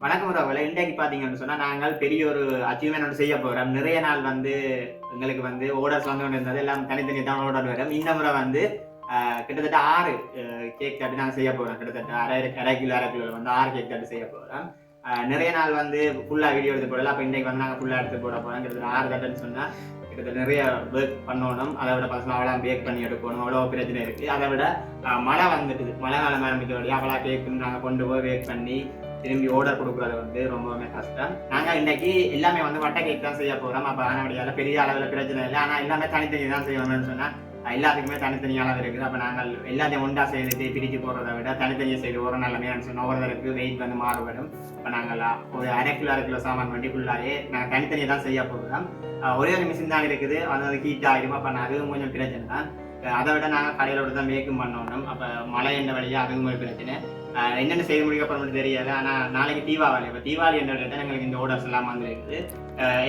வணக்கம் உறவுகளை இன்றைக்கு பாத்தீங்கன்னு சொன்னால் நாங்கள் பெரிய ஒரு அச்சீவ்மெண்ட் ஒன்று செய்ய போகிறோம் நிறைய நாள் வந்து எங்களுக்கு வந்து ஓர்டர்ஸ் வந்து கொண்டு இருந்தது. எல்லாம் தனித்தனி தான் ஓர்டர் வரும். இந்த முறை வந்து ஆஹ், கிட்டத்தட்ட ஆறு கேக் தட்டு நாங்கள் செய்ய போகிறோம் கிட்டத்தட்ட அரை அரை கிலோ அரை கிலோ வந்து ஆறு கேக் தட்டு செய்ய போகிறோம் நிறைய நாள் வந்து ஃபுல்லாக வீடியோ எடுத்து போடல. அப்போ இன்றைக்கு வந்து நாங்கள் ஃபுல்லாக எடுத்து போட போகிறோம் கிட்டத்தட்ட ஆறு தட்டுன்னு சொன்னால் கிட்டத்தட்ட நிறைய ஒர்க் பண்ணணும். அதை விட பசங்க அவ்வளோ பேக் பண்ணி எடுக்கணும். அவ்வளோ பிரச்சனை இருக்குது அதை விட மழை வந்துட்டுது. மழை காலம் ஆரம்பிக்கிறோடைய அவ்வளோ கேக்குன்னு நாங்கள் கொண்டு போய் பேக் பண்ணி திரும்பி ஓட கொடுக்குறது வந்து ரொம்பவுமே கஷ்டம். நாங்கள் இன்னைக்கு எல்லாமே வந்து வட்டை கேக் தான் செய்ய போகிறோம் அப்போ அதனுடைய பெரிய அளவில் பிரச்சனை இல்லை. ஆனால் எல்லாமே தனித்தனி தான் செய்யணும்னு சொன்னால் எல்லாத்துக்குமே தனித்தனி அளவு இருக்குது. அப்போ நாங்கள் எல்லாத்தையும் ஒன்றா செய்துட்டு பிரித்து போடுறத விட தனித்தனியாக செய்து ஒரு நல்லமே சொன்னால் ஒவ்வொருத்தருக்கு வெயிட் வந்து மாறுபடும். இப்போ நாங்கள் ஒரு அரை கிலோ அரை கிலோ சாமான் வண்டி நாங்கள் தனித்தனியாக தான் செய்ய போகிறோம். ஒரே ஒரு மிஷின் தான் இருக்குது. அது வந்து ஹீட் ஆகிடும். அப்போ நான் அதுவும் கொஞ்சம் பிரச்சனை தான். அதை விட நாங்கள் கடையிலோட தான் மேக்கும் பண்ணணும். அப்போ மழை என்ன வழியாக அதுவும் ஒரு பிரச்சனை. என்னென்ன செய்து முடியும் அப்புறம் தெரியாது. ஆனால் நாளைக்கு தீபாவளி. இப்போ தீபாவளி என்ற எங்களுக்கு இந்த ஓர்டர்ஸ் எல்லாம் வந்துருக்குது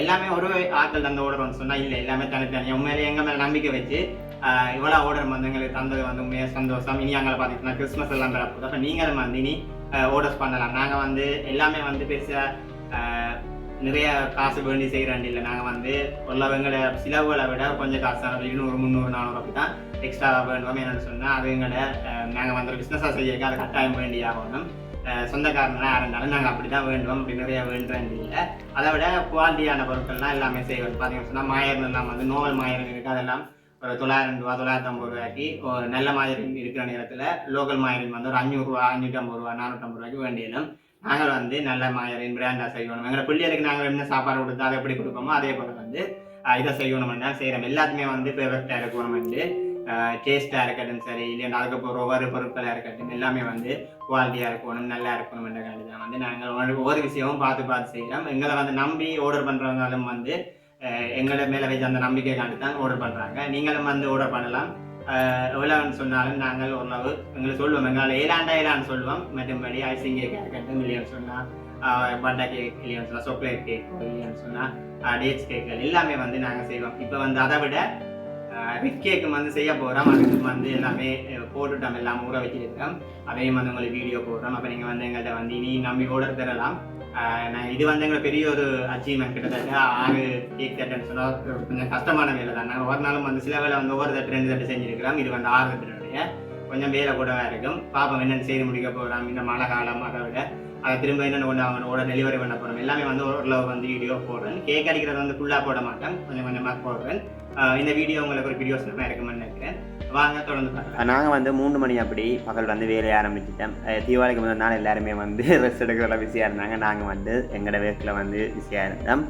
எல்லாமே ஒரு ஆட்கள் தந்த ஓர்டர் வந்து சொன்னால் இல்லை எல்லாமே தனித்தனி உண்மையிலே எங்கள் மேலே நம்பிக்கை வச்சு இவ்வளோ ஓர்டர் வந்து எங்களுக்கு தந்தது வந்து உண்மையாக சந்தோஷம். இனி அங்கே பார்த்துக்கிட்டோம்னா கிறிஸ்மஸ் எல்லாம் வரப்போகுது. அப்போ நீங்களும் வந்து இனி ஓர்டர்ஸ் பண்ணலாம். நாங்கள் வந்து எல்லாமே வந்து பெருசாக நிறைய காசு வேண்டி செய்கிறாண்டி இல்லை. நாங்கள் வந்து உள்ளவங்களை சிலவுகளை விட கொஞ்சம் காசு தான் இருநூறு முந்நூறு நானூறு அப்படி தான் எக்ஸ்ட்ராவாக வேண்டுவோம் என்னென்னு சொன்னால் அது எங்களை நாங்கள் வந்து பிஸ்னஸாக செய்யறதுக்கு அது கட்டாயம் வேண்டிய ஆகணும் சொந்தக்காரங்களாக இருந்தாலும் நாங்கள் அப்படி தான் வேண்டுவோம் அப்படி நிறைய வேண்டுறேன் இல்லை. அதை விட குவாலிட்டியான பொருட்கள்லாம் எல்லாமே செய்வோம் பார்த்தீங்கன்னு சொன்னால் மாயர் எல்லாம் வந்து நோவல் மாயர் இருக்குது அதெல்லாம் ஒரு தொள்ளாயிரம் ரூபா தொள்ளாயிரத்தி ஐம்பது ரூபாய்க்கு ஒரு நல்ல மாயரின் இருக்கிற நேரத்தில் லோக்கல் மாயிரம் வந்து ஒரு அஞ்சூறுரூவா அஞ்சூற்றி ஐம்பது ரூபா நானூற்றம்பது ரூபாய்க்கு வேண்டியதும் நாங்கள் வந்து நல்ல மாயரின் பிராண்டாக செய்யணும். எங்களை பிள்ளைகளுக்கு நாங்கள் என்ன சாப்பாடு கொடுத்தா அதை எப்படி கொடுப்போமோ அதே போல் வந்து இதை இதை செய்யணும்னா செய்கிறோம் எல்லாத்துமே வந்து பெர்ஃபெக்டாக இருக்கணும்னு டேஸ்ட்டாக இருக்கட்டும் சரி இல்லைன்னா அதுக்கப்புறம் ஒவ்வொரு பொருட்களாக இருக்கட்டும் எல்லாமே வந்து குவாலிட்டியாக இருக்கணும் நல்லா இருக்கணும்ன்றக்காண்டி தான் வந்து நாங்கள் ஒவ்வொரு- ஒவ்வொரு விஷயமும் பார்த்து பார்த்து செய்கிறோம். எங்களை வந்து நம்பி ஆர்டர் பண்ணுறவங்களும் வந்து எங்களை மேலே வச்சு அந்த நம்பிக்கை காண்டி தான் ஆர்டர் பண்ணுறாங்க நீங்களும் வந்து ஆர்டர் பண்ணலாம். எவ்வளோன்னு சொன்னாலும் நாங்கள் ஓரளவு எங்களுக்கு சொல்லுவோம் எங்களால் ஏழாண்டா ஏழான்னு சொல்லுவோம் மற்றபடி ஐசிங் கேக் இருக்கட்டும் இல்லையான்னு சொன்னால் பட்டா கேக் இல்லையான்னு சொன்னால் சாக்லேட் கேக் இல்லையான்னு சொன்னால் டேட்ஸ் கேக்குகள் எல்லாமே வந்து நாங்கள் செய்வோம். இப்போ வந்து அதை விட ரிக் கேக்கு வந்து செய்ய போகிறோம் அதுக்கு வந்து எல்லாமே போட்டுட்டோம். எல்லாம் ஊற வச்சிருக்கோம். அதையும் வந்து உங்களுக்கு வீடியோ போடுறோம். அப்போ நீங்கள் வந்து எங்கள்கிட்ட வந்து இனி நம்பி ஆர்டர் தரலாம். நான் இது வந்து எங்களுக்கு பெரிய ஒரு அச்சீவ்மெண்ட் கிட்டத்தட்ட ஆறு கேக் தட்டுன்னு சொன்னால் கொஞ்சம் கஷ்டமான வேலை தான். நாங்கள் ஒரு நாளும் வந்து சில வேலை வந்து ஒவ்வொரு தட்டு ரெண்டு தட்டு செஞ்சிருக்கிறோம். இது வந்து ஆறு தட்டுடைய கொஞ்சம் வேலை கூடவா இருக்கும். பாப்பா என்னென்னு செய்து முடிக்க போகிறோம் இந்த மழை காலம் அதை விட. அதை திரும்ப என்னென்ன கொண்டு அவங்களோட டெலிவரி பண்ண போகிறோம் எல்லாமே வந்து ஓரளவு வந்து வீடியோ போடுறேன். கேக் அடிக்கிறது வந்து ஃபுல்லாக போட மாட்டேன். கொஞ்சம் கொஞ்சமாக போடுறேன். இந்த வீடியோ உங்களுக்கு ஒரு வீடியோஸ் நம்ம இருக்குமென்னு நினைக்கிறேன் வாங்க தொடர்ந்து பார்க்கலாம். நாங்கள் வந்து மூணு மணி அப்படி பகல் வந்து வேலையை ஆரம்பிச்சிட்டேன். தீபாவளிக்கு முதல் நாள் எல்லாருமே வந்து ரெஸ்ட் எடுக்கிறதுல பிஸியாக இருந்தாங்க. நாங்கள் வந்து எங்களோட வேர்க்கில் வந்து பிஸியாக இருந்தோம்.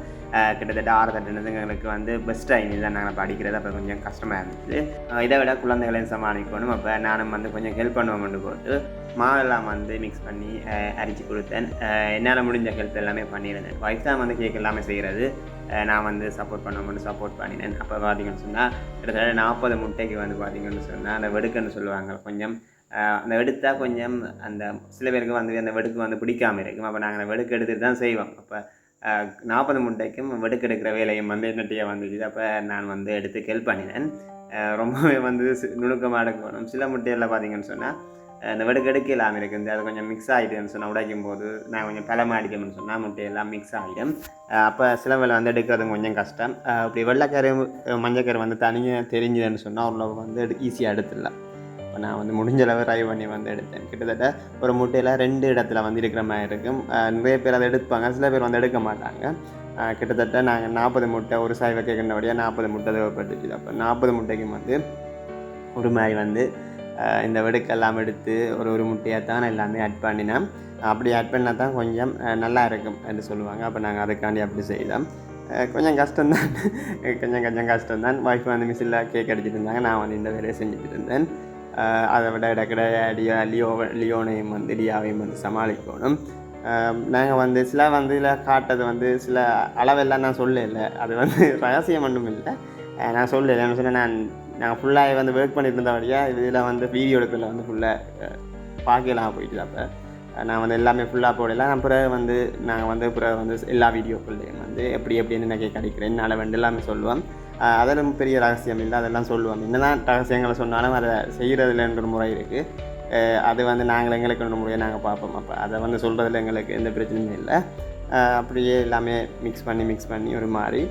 கிட்டத்தட்ட ஆறு தட்டுனது எங்களுக்கு வந்து பெஸ்ட் ஐனி தான் நாங்கள் படிக்கிறது. அப்போ கொஞ்சம் கஷ்டமாக இருந்துச்சு. இதை விட குழந்தைகளையும் சமாளிக்கணும். அப்போ நானும் வந்து கொஞ்சம் ஹெல்ப் பண்ணுவோம்னு போட்டு மாவெல்லாம் வந்து மிக்ஸ் பண்ணி அரிச்சு கொடுத்தேன். என்னால் முடிஞ்ச ஹெல்ப் எல்லாமே பண்ணியிருந்தேன். ஒய்ஃப் தான் வந்து கேக் எல்லாமே செய்கிறது நான் வந்து சப்போர்ட் பண்ணுவோம்னு சப்போர்ட் பண்ணினேன். அப்போ பார்த்தீங்கன்னு சொன்னால் கிட்டத்தட்ட நாற்பது முட்டைக்கு வந்து பார்த்தீங்கன்னு சொன்னால் அந்த வெடுக்குன்னு சொல்லுவாங்க. கொஞ்சம் அந்த வெடுத்தால் கொஞ்சம் அந்த சில பேருக்கு வந்து அந்த வெடுக்கு வந்து பிடிக்காம இருக்கும். அப்போ நாங்கள் அந்த வெடுக்கு எடுத்துகிட்டு தான் செய்வோம். அப்போ நாற்பது முட்டைக்கும் வெடுக்கு எடுக்கிற வேலையும் வந்து என்னட்டியே வந்துச்சு. அப்போ நான் வந்து எடுத்து ஹெல்ப் பண்ணினேன். ரொம்பவே வந்து நுணுக்கமாக எடுக்கணும் சில முட்டையில் பார்த்தீங்கன்னு சொன்னால் அந்த வெடுக்கடுக்க இல்லாமல் இருக்குது. அது கொஞ்சம் மிக்ஸ் ஆகிட்டுன்னு சொன்னால் உடைக்கும் போது நான் கொஞ்சம் பலமாக அடிக்கணும்னு சொன்னால் முட்டையெல்லாம் மிக்ஸ் ஆகிடும் அப்போ சில வேலை வந்து எடுக்கிறது கொஞ்சம் கஷ்டம். அப்படி வெள்ளைக்கரு மஞ்சக்கரு வந்து தனியாக தெரிஞ்சுதுன்னு சொன்னால் ஓரளவு வந்து எடு ஈஸியாக எடுத்துடலாம். இப்போ நான் வந்து முடிஞ்சளவு ட்ரை பண்ணி வந்து எடுத்தேன். கிட்டத்தட்ட ஒரு முட்டையில் ரெண்டு இடத்துல வந்து இருக்கிற மாதிரி இருக்கும். நிறைய பேர் அதை எடுப்பாங்க. சில பேர் வந்து எடுக்க மாட்டாங்க. கிட்டத்தட்ட நாங்கள் நாற்பது முட்டை ஒரு சாய் வைக்கின்றபடியாக நாற்பது முட்டை தேவைப்பட்டுச்சு. அப்போ நாற்பது முட்டைக்கு வந்து ஒரு மாதிரி வந்து இந்த வெடுக்கெல்லாம் எடுத்து ஒரு ஒரு முட்டையாக தான் எல்லாமே ஆட் பண்ணினேன். அப்படி ஆட் பண்ணால் தான் கொஞ்சம் நல்லா இருக்கும் என்று சொல்லுவாங்க. அப்போ நாங்கள் அதுக்காண்டி அப்படி செய்தோம். கொஞ்சம் கஷ்டம்தான். கொஞ்சம் கொஞ்சம் கஷ்டம்தான். ஒய்ஃப் வந்து மிஷினில் கேக் அடிச்சிட்டு இருந்தாங்க. நான் வந்து இந்த வேலையை செஞ்சுட்டு இருந்தேன். அதை விட இடக்கிட லியோ லியோ லியோனையும் வந்து லியாவையும் வந்து சமாளிக்கணும் நாங்கள் வந்து சில வந்து இதில் காட்டுறது வந்து சில அளவெல்லாம் நான் சொல்லலை அது வந்து ரகசியம் ஒன்றும் இல்லை நான் சொல்லலை என்ன சொன்னேன் நான் நாங்கள் ஃபுல்லாக வந்து ஒர்க் பண்ணிட்டு இருந்த வழியாக இதில் வந்து வீடியோ எடுக்கிறதுல வந்து ஃபுல்லாக பார்க்கலாம் போயிட்டு அப்போ நான் வந்து எல்லாமே ஃபுல்லாக போடல நான் பிறகு வந்து நாங்கள் வந்து பிறகு வந்து எல்லா வீடியோக்குள்ளேயும் வந்து எப்படி எப்படி எனக்கு கிடைக்கிறேன் அடிக்கிறேன் என்னால் வந்து எல்லாமே சொல்லுவேன் அதெல்லாம் பெரிய ரகசியம் இல்லை அதெல்லாம் சொல்லுவோம் என்னதான் ரகசியங்களை சொன்னாலும் அதை செய்கிறதுலன்ற முறை இருக்குது அது வந்து நாங்கள் எங்களுக்கு ஒன்று முறையாக நாங்கள் பார்ப்போம். அப்போ அதை வந்து சொல்கிறதுல எங்களுக்கு எந்த பிரச்சனையும் இல்லை. அப்படியே எல்லாமே மிக்ஸ் பண்ணி மிக்ஸ் பண்ணி ஒரு மாதிரி.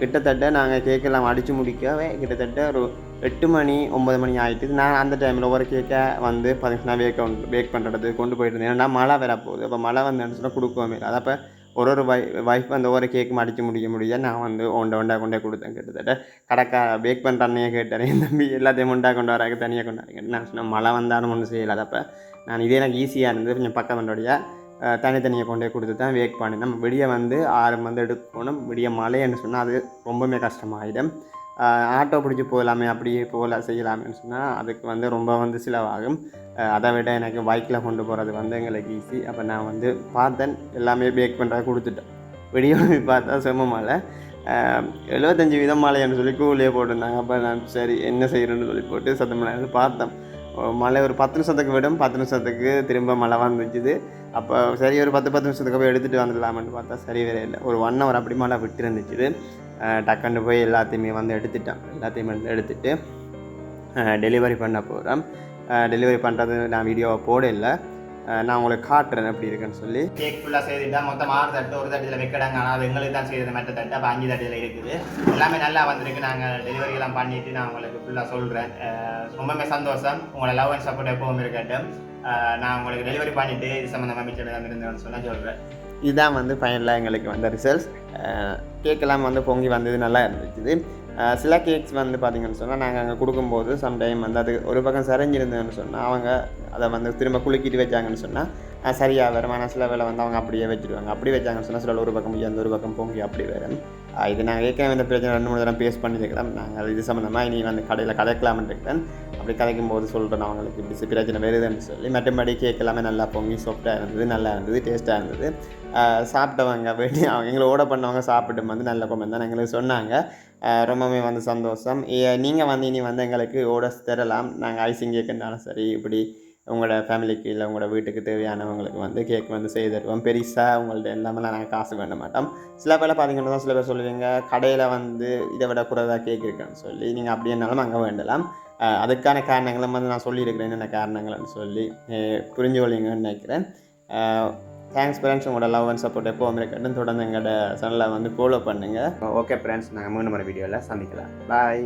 கிட்டத்தட்ட நாங்கள் கேக்கெல்லாம் அடித்து முடிக்கவே கிட்டத்தட்ட ஒரு எட்டு மணி ஒம்பது மணி ஆகிட்டு நான் அந்த டைமில் ஒரு கேக்கை வந்து பார்த்திங்கன்னா வேக் வேக் பண்ணுறது கொண்டு போயிட்டு இருந்தேன். ஏன்னா மழை வரப்போகுது. போகுது அப்போ மழை வந்து சொன்னால் கொடுக்கவே இல்லை. அப்போ ஒரு ஒரு வை வைஃப் அந்த ஒரு கேக் அடித்து முடிக்க முடிய நான் வந்து ஒண்டை ஒண்டா கொண்டே கொடுத்தேன். கிட்டத்தட்ட கடைக்கா பேக் பண்ணுற அண்ணையை கேட்டேன். என் தம்பி எல்லாத்தையும் முண்டா கொண்டு வராங்க தனியாக கொண்டு வராங்க. நான் சொன்னேன் மழை வந்தாலும் ஒன்றும் செய்யலை. அப்போ நான் இதே எனக்கு ஈஸியாக இருந்தது. கொஞ்சம் பக்கம் வந்தோடைய தனித்தனியை கொண்டே கொடுத்து தான் வேக் பண்ணி நம்ம விடிய வந்து ஆறு வந்து எடுக்கணும். விடிய மழைன்னு சொன்னால் அது ரொம்பவுமே கஷ்டமாயிடும். ஆட்டோ பிடிச்சி போகலாமே அப்படியே போகலாம் செய்யலாமேன்னு சொன்னால் அதுக்கு வந்து ரொம்ப வந்து செலவாகும். அதை விட எனக்கு பைக்கில் கொண்டு போகிறது வந்து எங்களுக்கு ஈஸி அப்போ நான் வந்து பார்த்தேன் எல்லாமே பேக் பண்ணுறா கொடுத்துட்டேன். விடிய பார்த்தா செம்ம மாலை எழுபத்தஞ்சி எழுபத்தஞ்சு வீதம் மழைன்னு சொல்லி கூலியே போட்டிருந்தாங்க. அப்போ நான் சரி என்ன செய்கிறேன்னு சொல்லி போட்டு சத்தம் பண்ணி பார்த்தேன். மழை ஒரு பத்து நிமிஷத்துக்கு விடும் பத்து நிமிஷத்துக்கு திரும்ப மழை வந்துச்சுது. அப்போ சரி ஒரு பத்து பத்து நிமிஷத்துக்கு போய் எடுத்துகிட்டு வந்துடலாமென்னு பார்த்தா சரி வேற இல்லை. ஒரு ஒன் ஹவர் அப்படி மழை விட்டுருந்துச்சு டக்குன்னு போய் எல்லாத்தையுமே வந்து எடுத்துட்டேன். எல்லாத்தையுமே வந்து எடுத்துட்டு டெலிவரி பண்ண போகிறேன் டெலிவரி பண்ணுறது நான் வீடியோவை போட இல்லை நான் உங்களுக்கு காட்டுறேன் எப்படி இருக்குன்னு சொல்லி. கேக் ஃபுல்லாக செய்துட்டா மொத்தம் ஆறு தட்டு ஒரு தட்டில் வைக்கடாங்க ஆனால் அது எங்களுக்கு தான் செய்தது மற்ற தட்டு. அப்போ அஞ்சு தட்டில் இருக்குது. எல்லாமே நல்லா வந்திருக்கு. நாங்கள் டெலிவரி எல்லாம் பண்ணிட்டு நான் உங்களுக்கு ஃபுல்லாக சொல்கிறேன் ரொம்பவே சந்தோஷம். உங்களை லவ் அண்ட் சப்போர்ட் எப்பவும் இருக்கட்டும். நான் உங்களுக்கு டெலிவரி பண்ணிட்டு இது சம்மந்தமாக மிச்சம் இருந்தேன்னு சொன்னால் சொல்கிறேன் இதுதான் வந்து ஃபைனலாக எங்களுக்கு வந்த ரிசல்ட்ஸ் கேக்கெல்லாம் வந்து பொங்கி வந்தது நல்லா இருந்துச்சு. சில கேக்ஸ் வந்து பார்த்தீங்கன்னு சொன்னால் நாங்கள் அங்கே கொடுக்கும்போது சம்டைம் வந்து அது ஒரு பக்கம் சரிஞ்சிருந்ததுன்னு சொன்னால் அவங்க அதை வந்து திரும்ப குலுக்கிட்டு வச்சாங்கன்னு சொன்னால் சரியாக வரும். ஆனால் சில வேலை வந்து அவங்க அப்படியே வச்சுருவாங்க. அப்படி வச்சாங்கன்னு சொன்னால் சில ஒரு பக்கம் அந்த ஒரு பக்கம் பொங்கி அப்படி வரும் இது நாங்கள் ஏற்கனவே இந்த பிரச்சனை ரெண்டு மூணு தடவை பேஸ் பண்ணியிருக்கிறோம் நாங்கள் இது சம்மந்தமாக இனி வந்து கடையில் கதைக்கலாம்னு இருக்கேன். அப்படி கதைக்கும் போது சொல்கிறேன் அவங்களுக்கு இப்படி பிரச்சனை வருதுன்னு சொல்லி. மற்றபடி கேக் எல்லாமே நல்லா பொங்கி சாஃப்டாக இருந்தது நல்லா இருந்தது டேஸ்ட்டாக இருந்தது. சாப்பிட்டவங்க வெளியே அவங்க எங்களை ஓட பண்ணவங்க சாப்பிட்டு வந்து நல்ல கொண்டு தான் எங்களுக்கு சொன்னாங்க. ரொம்பவே வந்து சந்தோஷம். நீங்கள் வந்து இனி வந்து எங்களுக்கு ஓட தரலாம். நாங்கள் ஐசிங் கேக்குனாலும் சரி இப்படி உங்களோட ஃபேமிலிக்கு இல்லை உங்களோட வீட்டுக்கு தேவையானவங்களுக்கு வந்து கேக் வந்து செய்து தருவோம். பெருசாக உங்கள்ட்ட எல்லாமெல்லாம் நாங்கள் காசு வேண்ட மாட்டோம். சில பேர் பார்த்தீங்கன்னா தான் சில பேர் சொல்லுவீங்க கடையில் வந்து இதை விட குறைவாக கேக் இருக்குன்னு சொல்லி நீங்கள் அப்படின்னாலும் அங்கே வேண்டலாம். அதுக்கான காரணங்களும் வந்து நான் சொல்லியிருக்கிறேன் என்னென்ன காரணங்கள்னு சொல்லி புரிஞ்சு கொள்வீங்கன்னு நினைக்கிறேன். தேங்க்ஸ் ஃப்ரெண்ட்ஸ் உங்களோட லவ் அண்ட் சப்போர்ட் எப்போவும் இருக்கட்டும். தொடர்ந்து எங்களோட சேனலை வந்து ஃபாலோ பண்ணுங்கள் ஓகே ஃப்ரெண்ட்ஸ் நாங்கள் மூணு மணி வீடியோவில் சந்திக்கலாம். பாய்